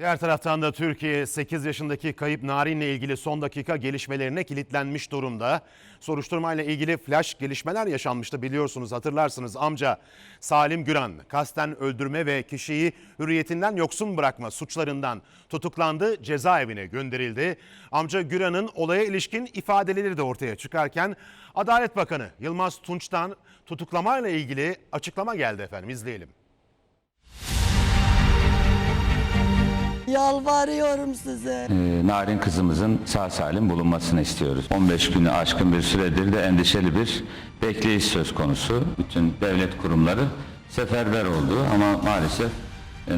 Diğer taraftan da Türkiye 8 yaşındaki kayıp Narin'le ilgili son dakika gelişmelerine kilitlenmiş durumda. Soruşturmayla ilgili flash gelişmeler yaşanmıştı biliyorsunuz hatırlarsınız amca Salim Güran kasten öldürme ve kişiyi hürriyetinden yoksun bırakma suçlarından tutuklandı cezaevine gönderildi. Amca Güran'ın olaya ilişkin ifadeleri de ortaya çıkarken Adalet Bakanı Yılmaz Tunç'tan tutuklamayla ilgili açıklama geldi efendim izleyelim. Yalvarıyorum size. Ee, Narin kızımızın sağ salim bulunmasını istiyoruz. 15 günü aşkın bir süredir de endişeli bir bekleyiş söz konusu. Bütün devlet kurumları seferber oldu ama maalesef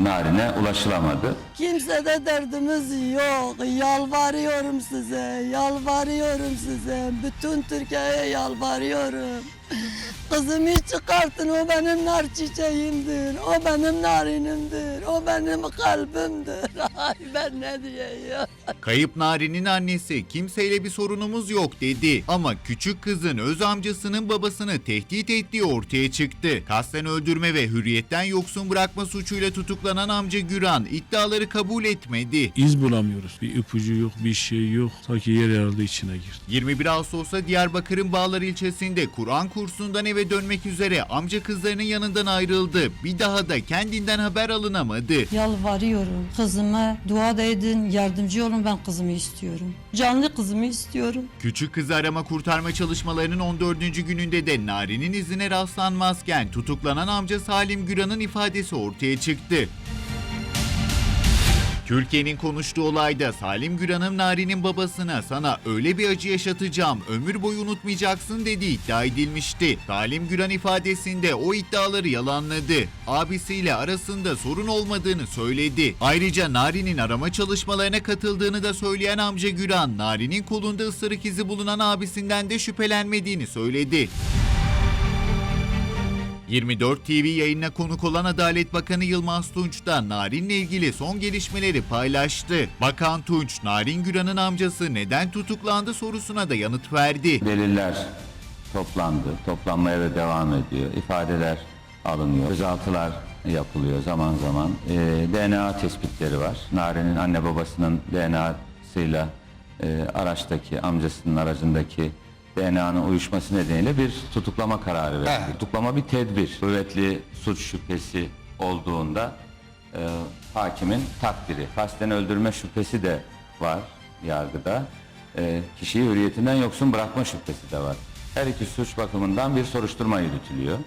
Narin'e ulaşılamadı. Kimse de derdimiz yok. Yalvarıyorum size. Yalvarıyorum size. Bütün Türkiye'ye yalvarıyorum. Kızımı çıkartın. O benim nar çiçeğimdir. O benim narinimdir. O benim kalbimdir. Ay ben ne diyeyim. Kayıp Nari'nin annesi kimseyle bir sorunumuz yok dedi. Ama küçük kızın öz amcasının babasını tehdit ettiği ortaya çıktı. Kasten öldürme ve hürriyetten yoksun bırakma suçuyla tutuklanan amca Güran iddiaları kabul etmedi. İz bulamıyoruz. Bir ipucu yok, bir şey yok. Ta ki yer yarıldı içine girdi. 21 Ağustos'ta Diyarbakır'ın Bağlar ilçesinde Kur'an kursundan eve dönmek üzere amca kızlarının yanından ayrıldı. Bir daha da kendinden haber alınamadı. Yalvarıyorum. Kızıma dua da edin. Yardımcı olun. Ben kızımı istiyorum. Canlı kızımı istiyorum. Küçük kızı arama kurtarma çalışmalarının 14. gününde de Nari'nin izine rastlanmazken tutuklanan amca Salim Güran'ın ifadesi ortaya çıktı. Türkiye'nin konuştuğu olayda Salim Güran'ın Nari'nin babasına sana öyle bir acı yaşatacağım ömür boyu unutmayacaksın dediği iddia edilmişti. Salim Güran ifadesinde o iddiaları yalanladı. Abisiyle arasında sorun olmadığını söyledi. Ayrıca Nari'nin arama çalışmalarına katıldığını da söyleyen amca Güran, Nari'nin kolunda ısırık izi bulunan abisinden de şüphelenmediğini söyledi. 24 TV yayınına konuk olan Adalet Bakanı Yılmaz Tunç da Narin'le ilgili son gelişmeleri paylaştı. Bakan Tunç, Narin Güran'ın amcası neden tutuklandı sorusuna da yanıt verdi. Deliller toplandı, toplanmaya da devam ediyor. İfadeler alınıyor, gözaltılar yapılıyor zaman zaman. Ee, DNA tespitleri var. Narin'in anne babasının DNA'sıyla e, araçtaki, amcasının aracındaki DNA'nın uyuşması nedeniyle bir tutuklama kararı verildi. Tutuklama bir tedbir. Kuvvetli suç şüphesi olduğunda e, hakimin takdiri. Kasten öldürme şüphesi de var yargıda. E, kişiyi hürriyetinden yoksun bırakma şüphesi de var. Her iki suç bakımından bir soruşturma yürütülüyor.